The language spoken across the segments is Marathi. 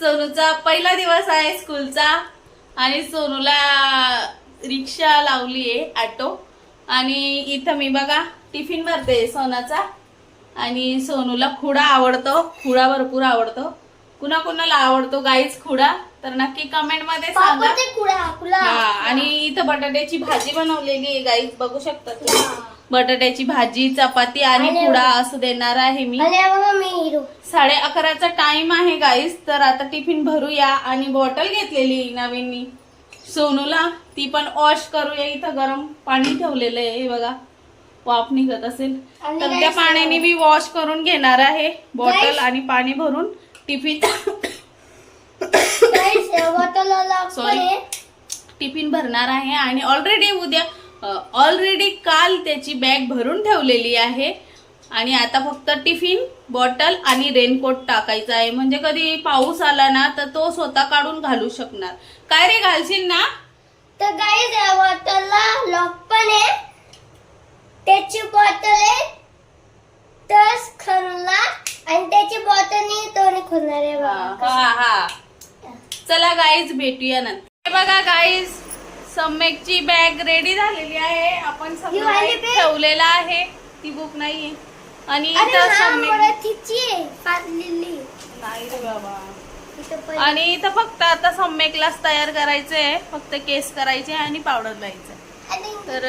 सोनूचा पहिला दिवस आहे स्कूलचा. आणि सोनूला रिक्षा लावली आहे ऑटो. आणि इथं मी बघा टिफिन भरते सोनाचा. आणि सोनूला खुडा आवडतो. खुडा भरपूर आवडतो. कुणा कुणाला आवडतो गाईच खुडा? तर नक्की कमेंटमध्ये सांगा. आणि इथं बटाट्याची भाजी बनवलेली आहे गाईच बघू शकता तुम्ही. बटाट्याची भाजी चपाती आणि खुडा असं देणार आहे मी. साडे अकराचा टाइम आहे गाईस तर आता टिफिन भरूया आणि बॉटल घेतलेली नवीन मी सोनूला ती पण वॉश करूया इथं गरम. पाणी ठेवलेलं आहे हे बघा. वाफ निघत असेल. तर त्या पाण्याने मी वॉश करून घेणार आहे बॉटल. आणि पाणी भरून. Tiffin Sorry. टिफिन भरणार आहे आणि ऑलरेडी उद्या ऑलरेडी काल त्याची बॅग भरून ठेवलेली आहे. आणि आता फक्त टिफिन बॉटल आणि रेनकोट टाकायचा आहे. म्हणजे कधी पाऊस आला ना तर तो स्वतः काढून घालू शकणार. काय रे घालशील ना? तर गाईस या बॉटलला लॉक पण आहे. त्याची बॉटल आहे. तस खरला आणि त्याची बॉटल नाही तो नाही खोलणार आहे हा हा. चला गाईज भेटूया नंतर. हे बघा गाईज सम्यकची बॅग रेडी झालेली आहे. आपण ही bag? ठेवलेलं आहे. ती बुक नाहीये. आणि इथं हा सम्यक नाही रे बाबा. आणि इथं फक्त आता सम्यकलाच तयार करायचंय फक्त केस करायचे आणि पावडर लावायचं तर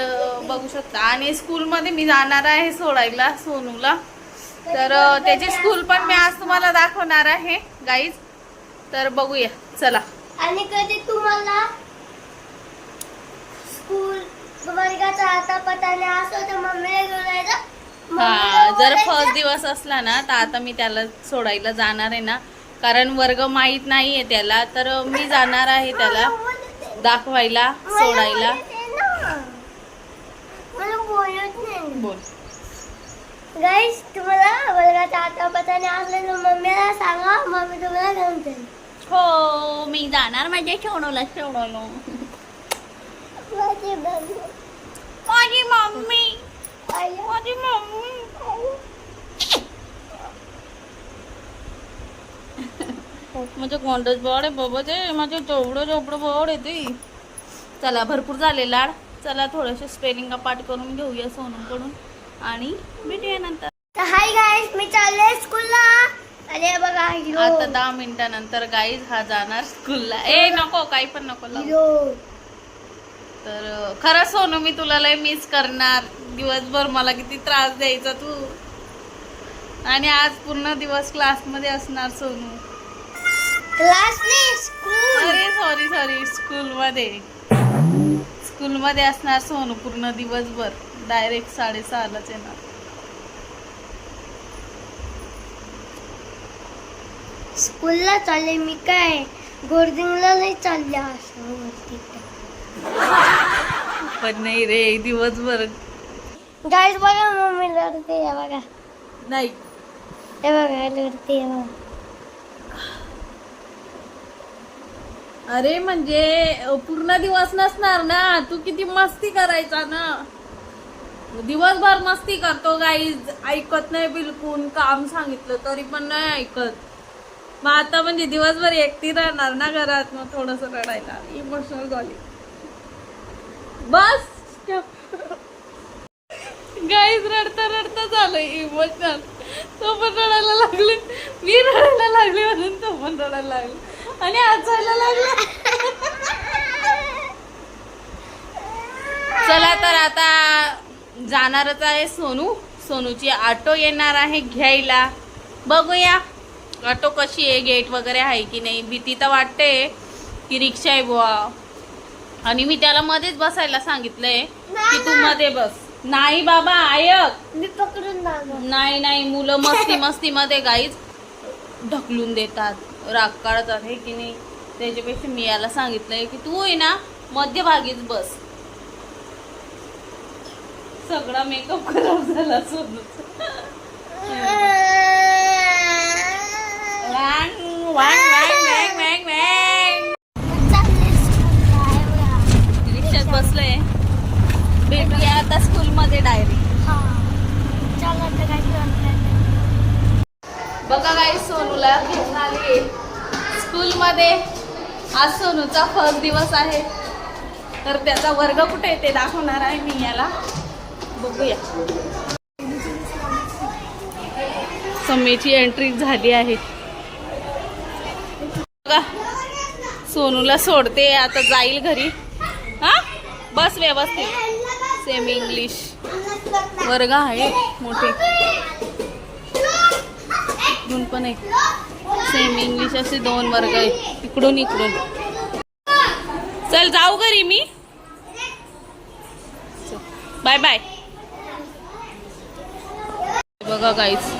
बघू शकता. आणि स्कूलमध्ये मी जाणार आहे सोडायला सोनूला. तर त्याची स्कूल पण मी आज तुम्हाला दाखवणार आहे गाईज तर बघूया. चला. आणि कधी तुम्हाला स्कूल वर्गाचा आता पताने असो तर मम्मीला घेऊन यायचं. हा जर फर्स्ट दिवस असला ना तर आता मी त्याला सोडायला जाणार आहे ना. कारण वर्ग माहीत नाहीये त्याला तर मी जाणार आहे त्याला. दाखवायला सोडायला. मला बोलत नाही. बोल. गाईस तुम्हाला वर्गाचा आता पताने असलं तर मम्मीला सांगा मम्मी तुम्हाला घेऊन जाईल. हो मी जाणार माझ्या सोडवला सोडवलो माझी मम्मी. माझी मम्मी. माझी मम्मी. माझं कोंडच बळ आहे बाबा ते. माझं चोवडं चोपडं बळ येते चला भरपूर झाले लाड. चला थोडेसे स्पेलिंग पाठ करून घेऊया सोनूकडून. आणि भेटूया नंतर. तर हाय गाईस मी चालले स्कूलला हे बघा आता दहा मिनिटानंतर गाईज हा जाणार स्कूलला ए नको काही पण नको तर अं, खरंच सोनू मी तुला लय मिस करणार. दिवसभर मला किती त्रास द्यायचा तू. आणि आज पूर्ण दिवस क्लासमध्ये असणार सोनू. क्लास नाही स्कूल अरे सॉरी सॉरी स्कूलमध्ये स्कूलमध्ये असणार सोनू पूर्ण दिवसभर. डायरेक्ट साडेसहालाच येणार. स्कूलला चालले मी काय? गोर्डिंगला नाही चालले असं. वरती पण नाही रे दिवसभर. गाईस बघा मम्मी लढते बघा. नाही. हे बघा लढते बघा. अरे म्हणजे अ, पूर्ण दिवस नसणार ना. तू किती मस्ती करायचा ना. दिवसभर मस्ती करतो गाईज ऐकत नाही बिलकुल. काम सांगितलं तरी पण नाही ऐकत. मग आता म्हणजे दिवसभर एकटी राहणार ना घरात मग थोडस रडायला. इमोशनल झाली. बस. गाईज रडता रडता झालं इमोशनल तो पण रडायला लागले. मी रडायला लागले म्हणून तो पण रडायला लागला. आणि हसायला लागला. चला तर आता जाणारच आहे सोनू. सोनूची ऑटो येणार आहे घ्यायला. बघूया. ऑटो कशी आहे गेट वगैरे आहे की नाही? भीती तर वाटते की रिक्षा आहे बुवा. आणि मी त्याला मध्येच बसायला सांगितलंय की तू मध्ये बस. नाही बाबा ऐक मी पकडून लागलो नाही नाही मुलं मस्ती मस्ती मध्ये गाईच ढकलून देतात. राग काढतात हे की नाही? त्याच्यापेक्षा मी याला सांगितलंय की तू आहे ना मध्यभागीच बस. सगळा मेकअप खराब झाला सोनूचा वांग, वांग, वांग, वांग. चालले स्कूलला हे बघा रिक्षात बसलंय. भेटूया आता स्कूल मध्ये डायरेक्ट हा. चला तर काय बघा काही सोनूला घेऊन आली स्कूलमध्ये. आज सोनूचा फर्स्ट दिवस आहे. तर त्याचा वर्ग कुठे ते दाखवणार आहे मी याला. बघूया. सम्मेची एंट्री झाली आहे. बघा सोनूला सोडते आता जाईल घरी. बस व्यवस्थित. सेमी इंग्लिश वर्ग आहे मोठे. इकडून पण एक. सेमी इंग्लिश असे दोन वर्ग आहे. इकडून इकडून. चल जाऊ घरी मी. बाय बाय बघा गाईस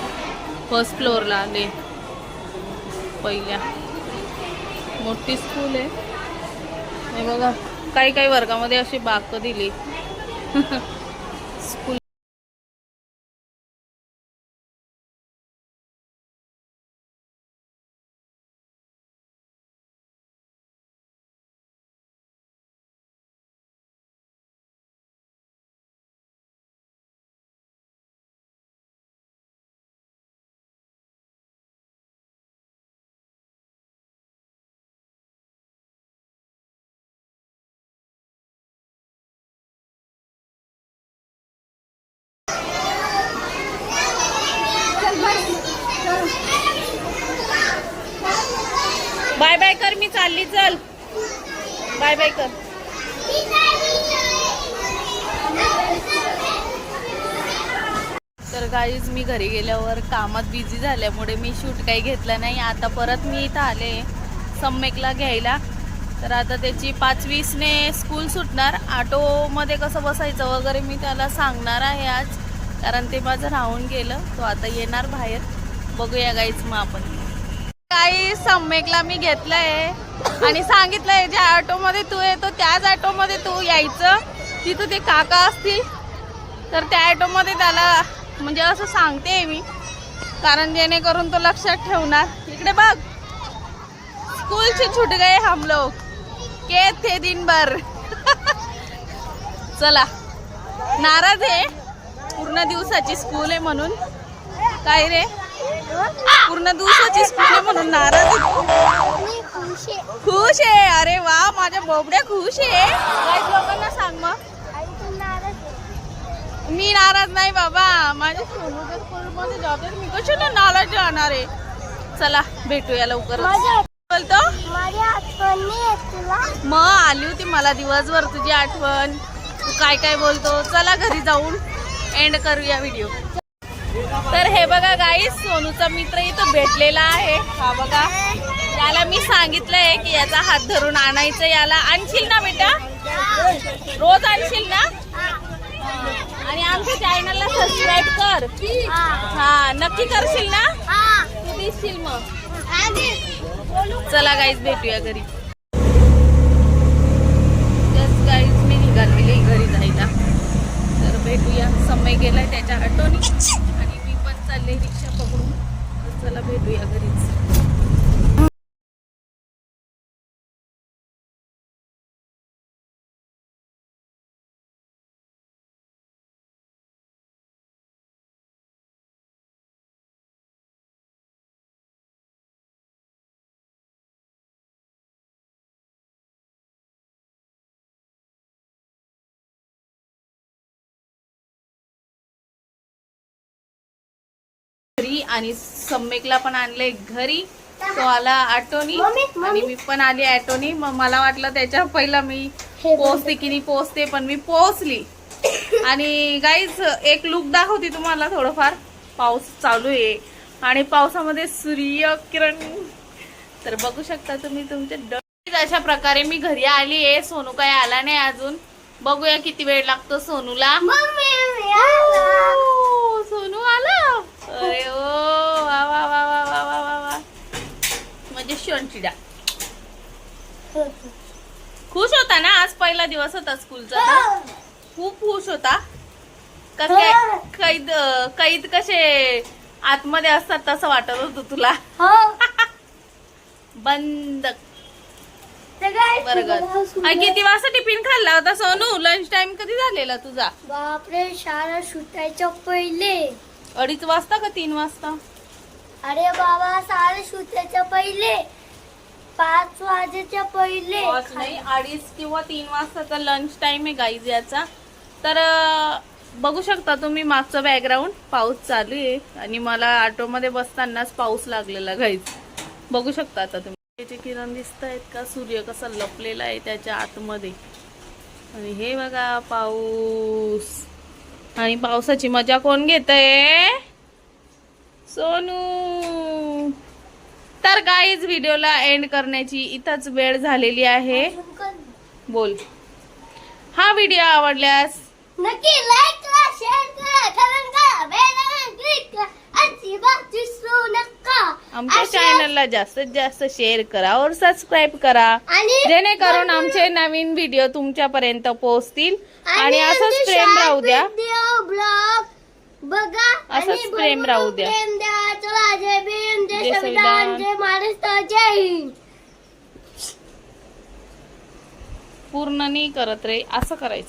फर्स्ट फ्लोअरला आले. पहिल्या. मोठी स्कूल आहे. हे बघा. काही काही वर्गामध्ये अशी बाक दिली. स्कूल बाय बाय कर मी चालली चल. बाय बाय कर. तर गाईज मी घरी गेल्यावर कामात बिझी झाल्यामुळे मी शूट काही घेतलं नाही. आता परत मी इथं आले सम्मेकला घ्यायला. तर आता त्याची पाच वीसने स्कूल सुटणार. ऑटोमध्ये कसं बसायचं वगैरे मी त्याला सांगणार आहे आज कारण ते माझं राहून गेलं. तो आता येणार बाहेर. बघूया गाईच मग आपण. काही सम्मेकला मी घेतलंय. आणि सांगितलंय ज्या ऑटोमध्ये तू येतो त्याच ऑटोमध्ये तू यायचं. तिथं ते काका असतील. तर त्या ऑटोमध्ये त्याला म्हणजे असं सांगते मी. कारण जेणेकरून तो लक्षात ठेवणार. इकडे बघ. स्कूलचे छुट छूट गए हम लोग के थे दिन भर चला. नाराज आहे. पूर्ण दिवसाची स्कूल आहे म्हणून. काय रे? पूर्ण दिवसाची स्कूल आहे म्हणून नाराज खुश आहे. अरे वा माझ्या बोबड्या खुश आहे. काही लोकांना सांग मग. मी नाराज नाही बाबा. माझ्या सोनूच्या स्कूलमध्ये मी कशाला नाराज राहणार आहे? चला भेटूया लवकर बोलतो? मग आली होती मला दिवसभर तुझी आठवण. तू काय काय बोलतो? चला घरी जाऊन एंड करूया व्हिडिओ तर हे बघा गाईस सोनूचा मित्र इथं भेटलेला आहे. हा बघा. याला मी सांगितलंय की याचा हात धरून आणायचं याला. आणशील ना बेटा? रोज आणशील ना? आणि आमच्या चॅनलला सबस्क्राईब कर. हा नक्की करशील ना? तू दिसशील मग. चला गाईज भेटूया घरी. जस्ट गाईज मी निघालेली घरी जायला. तर भेटूया. समय गेलाय त्याच्या ऑटोनी चालले रिक्षा पकडून. चला भेटूया घरीच. आणि सम्मेकला पण आणले घरी. तो आला ऑटोनी आणि. मी पण आली ऑटोनी मग मला वाटलं त्याच्या पहिला मी हे. पोहोचते की नाही पोहोचते पण मी पोहोचली. आणि गाईज एक लुक दाखवते तुम्हाला थोडंफार. पाऊस चालू आहे. आणि पावसामध्ये सूर्यकिरण. तर बघू शकता तुम्ही तुमचे डोळे. अशा प्रकारे मी घरी आली आहे. सोनू काय आला नाही अजून. बघूया किती वेळ लागतो सोनूला. मम्मी मी आला. ओ, सोनू आला. अरे म्हणजे शोनचिडा खुश होता ना आज पहिला दिवस होता स्कूलचा? तर? खूप खुश होता. का काय कैद कैद कसे आतमध्ये असतात तसं वाटत होतं तुला. हो. बंद. आणि किती वाजता टिफिन खाल्ला होता सोनू? लंच टाइम कधी झालेला तुझा? बापरे शाळा सुटायच्या पहिले. अडीच वाजता का तीन वाजता? अरे बाबा साडे सुटायच्या पहिले. पाच वाजेच्या पहिले. पाच नाही अडीच किंवा तीन वाजताचा लंच टाइम आहे गाईज याचा. तर बघू शकता तुम्ही मागचं बॅकग्राऊंड पाऊस चालू आहे आणि मला ऑटोमध्ये बसतानाच पाऊस लागलेला गाईज बघू शकता आता तुम्ही. त्याचे किरण दिसत आहेत का सूर्य कसा लपलेला आहे त्याच्या आतमध्ये. आणि हे बघा पाऊस. आणि पावसाची मजा कोण घेतय? सोनू तर गाईज व्हिडिओला एंड करण्याची इथंच वेळ झालेली आहे. बोल. हा व्हिडिओ आवडल्यास? नक्की लाईक करा शेअर करा कमेंट करा बेल क्लिक करा विसरू नका. आमच्या चॅनलला जास्तीत जास्त शेअर करा और सबस्क्राईब करा. आणि जेणेकरून आमचे नवीन व्हिडिओ तुमच्यापर्यंत पोहोचतील. आणि असंच प्रेम राहू द्या. ब्लॉग बघा असंच प्रेम राहू द्या. प्रेम द्या चला जय भीम जय संविधान. जय महाराष्ट्र जय हिंद पूर्ण नाही करत रे असं करायचं